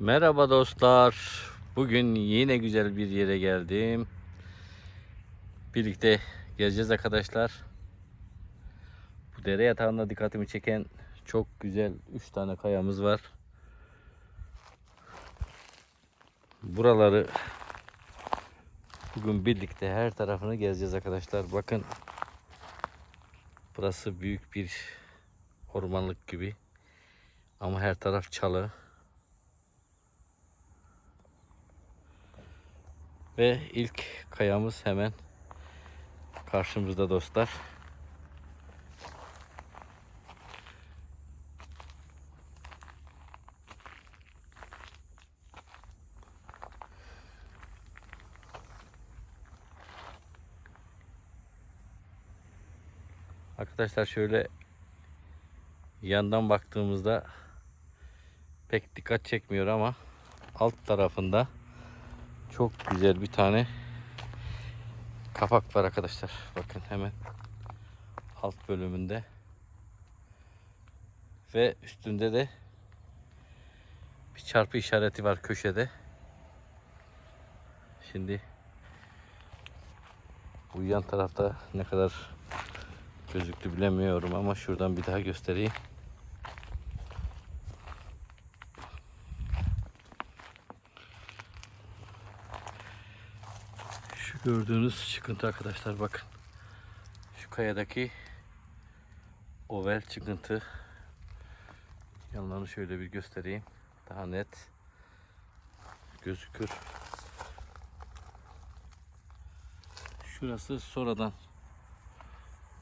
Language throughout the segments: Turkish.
Merhaba dostlar. Bugün yine güzel bir yere geldim. Birlikte gezeceğiz arkadaşlar. Bu dere yatağında dikkatimi çeken çok güzel 3 tane kayamız var. Buraları bugün birlikte her tarafını gezeceğiz arkadaşlar. Bakın burası büyük bir ormanlık gibi. Ama her taraf çalı. Ve ilk kayamız hemen karşımızda dostlar. Arkadaşlar şöyle yandan baktığımızda pek dikkat çekmiyor ama alt tarafında çok güzel bir tane kapak var arkadaşlar. Bakın hemen alt bölümünde. Ve üstünde de bir çarpı işareti var köşede. Şimdi bu yan tarafta ne kadar gözüktü bilemiyorum ama şuradan bir daha göstereyim. Gördüğünüz çıkıntı arkadaşlar bakın. Şu kayadaki oval çıkıntı. Yanlarını şöyle bir göstereyim. Daha net gözükür. Şurası sonradan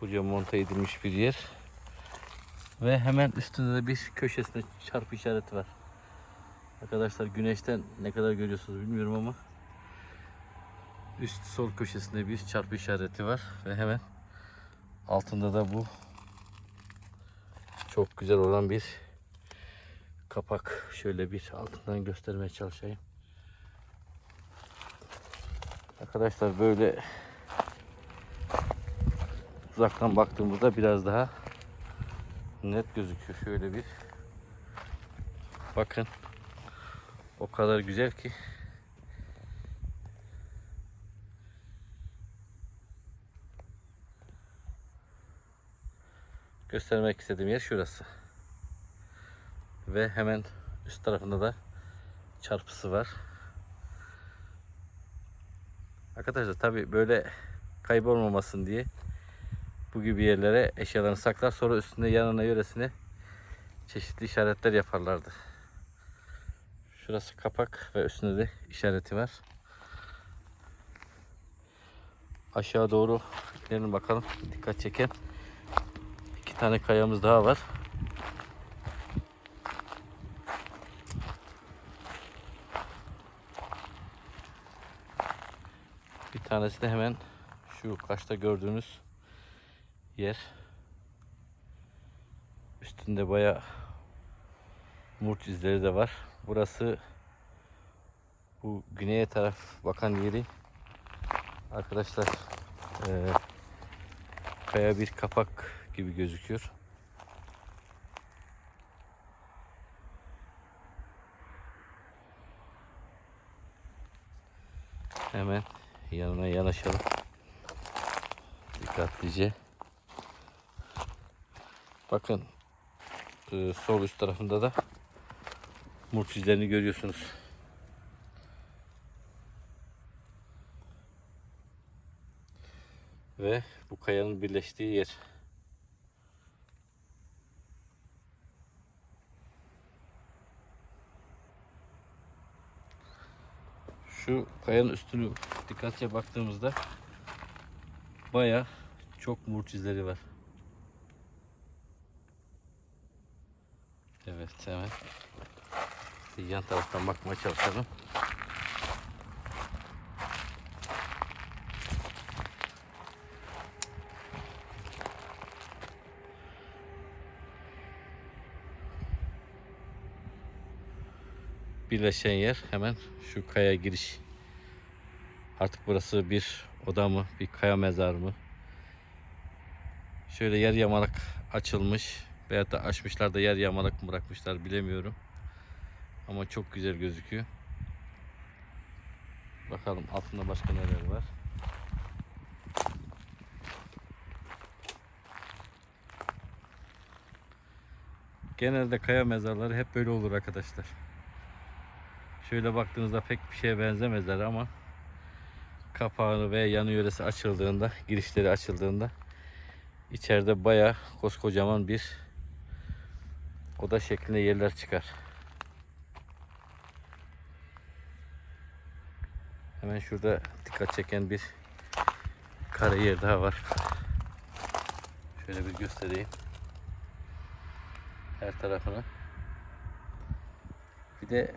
buraya monte edilmiş bir yer. Ve hemen üstünde de bir köşesinde çarpı işareti var. Arkadaşlar güneşten ne kadar görüyorsunuz bilmiyorum ama üst sol köşesinde bir çarpı işareti var ve hemen altında da bu çok güzel olan bir kapak. Şöyle bir altından göstermeye çalışayım. Arkadaşlar böyle uzaktan baktığımızda biraz daha net gözüküyor. Şöyle bir bakın. O kadar güzel ki göstermek istediğim yer şurası. Ve hemen üst tarafında da çarpısı var. Arkadaşlar tabi böyle kaybolmamasın diye bu gibi yerlere eşyalarını saklar sonra üstünde yanına yöresine çeşitli işaretler yaparlardı. Şurası kapak ve üstünde de işareti var. Aşağı doğru inelim bakalım. Dikkat çeken iki tane kayamız daha var. Bir tanesi de hemen şu kaçta gördüğünüz yer. Üstünde baya murç izleri de var. Burası bu güneye taraf bakan yeri arkadaşlar eee, kaya bir kapak gibi gözüküyor. Hemen yanına yanaşalım. Dikkatlice. Bakın eee, sol üst tarafında da murç izlerini görüyorsunuz. Ve bu kayanın birleştiği yer. Şu kayanın üstünü dikkatlice baktığımızda baya çok murç izleri var. Evet hemen yan taraftan bakmaya çalışalım. Birleşen yer hemen şu kaya giriş. Artık burası bir oda mı, bir kaya mezar mı? Şöyle yer yamalak açılmış. Veyahut da açmışlar da yer yamalak mı bırakmışlar bilemiyorum. Ama çok güzel gözüküyor. Bakalım altında başka neler var. Genelde kaya mezarları hep böyle olur arkadaşlar. Şöyle baktığınızda pek bir şeye benzemezler ama kapağı ve yanı yöresi açıldığında, girişleri açıldığında içeride baya koskocaman bir oda şeklinde yerler çıkar. Hemen şurada dikkat çeken bir kare yer daha var. Şöyle bir göstereyim. Her tarafını. Bir de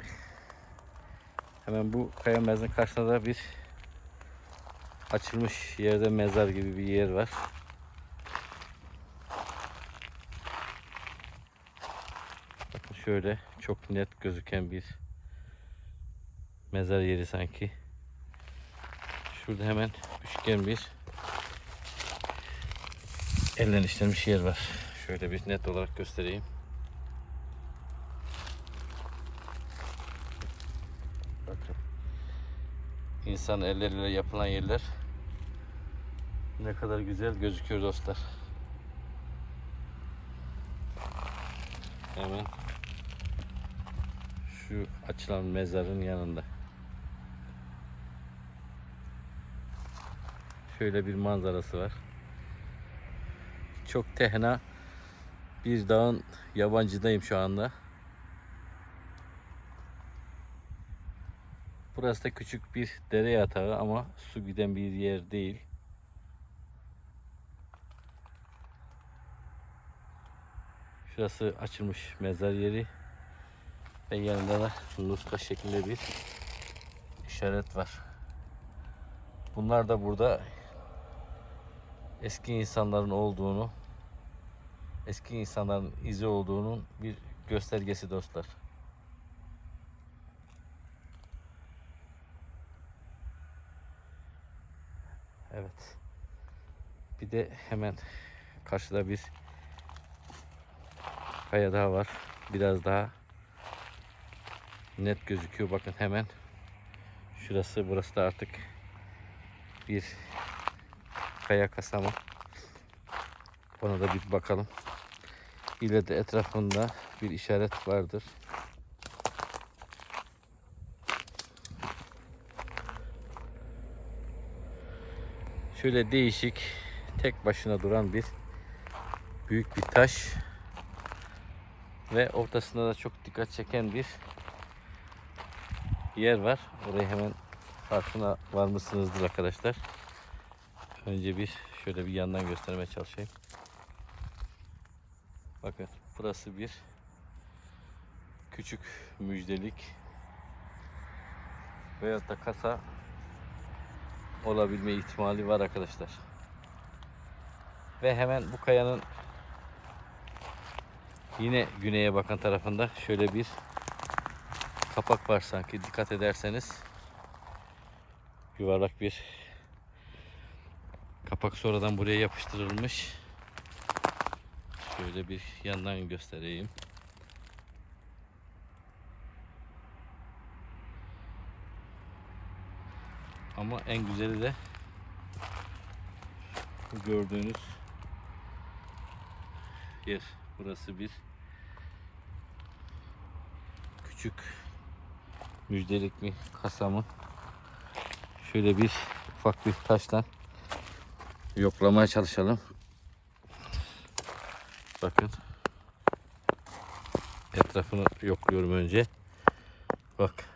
hemen bu kaya mezarın karşısında da bir açılmış yerde mezar gibi bir yer var. Bakın şöyle çok net gözüken bir mezar yeri sanki. Şurada hemen üçgen bir elden işlenmiş yer var. Şöyle bir net olarak göstereyim. Bakın. İnsan elleriyle yapılan yerler ne kadar güzel gözüküyor dostlar. Hemen şu açılan mezarın yanında. Şöyle bir manzarası var. Çok tehna bir dağın yabancıdayım şu anda. Burası da küçük bir dere yatağı ama su giden bir yer değil. Şurası açılmış mezar yeri ve yanında da nuska şeklinde bir işaret var. Bunlar da burada eski insanların olduğunu, eski insanların izi olduğunun bir göstergesi dostlar. Evet. Bir de hemen karşıda bir kaya daha var. Biraz daha net gözüküyor. Bakın hemen şurası burası da artık bir kaya kasama. Ona da bir bakalım. İleride etrafında bir işaret vardır. Şöyle değişik tek başına duran bir büyük bir taş ve ortasında da çok dikkat çeken bir yer var. Orayı hemen farkına varmışsınızdır arkadaşlar. Önce bir şöyle bir yandan göstermeye çalışayım. Bakın burası bir küçük müjdelik veyahut da kasa olabilme ihtimali var arkadaşlar. Ve hemen bu kayanın yine güneye bakan tarafında şöyle bir kapak var sanki dikkat ederseniz yuvarlak bir kapak sonradan buraya yapıştırılmış. Şöyle bir yandan göstereyim. Ama en güzeli de bu gördüğünüz yer. Burası bir küçük müjdelik mi kasa mı? Şöyle bir ufak bir taşla yoklamaya çalışalım. Bakın. Etrafını yokluyorum önce. Bak.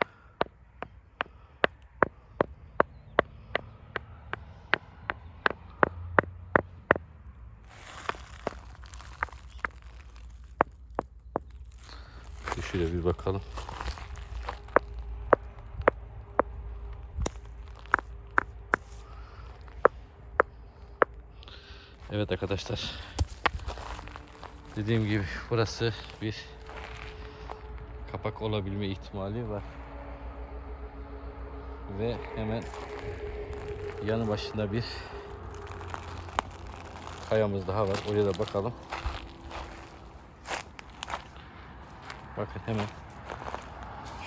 Bir bakalım. Evet arkadaşlar. Dediğim gibi burası bir kapak olabilme ihtimali var. Ve hemen yanı başında bir kayamız daha var. Oraya da bakalım. Bakın hemen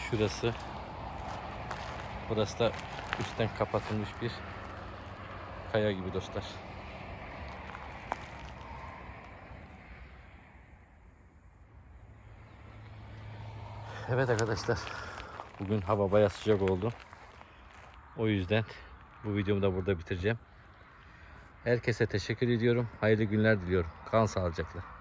Şurası. Burası da üstten kapatılmış bir kaya gibi dostlar. Evet arkadaşlar. Bugün hava bayağı sıcak oldu. O yüzden bu videomu da burada bitireceğim. Herkese teşekkür ediyorum. Hayırlı günler diliyorum. Kan sağlıcakla.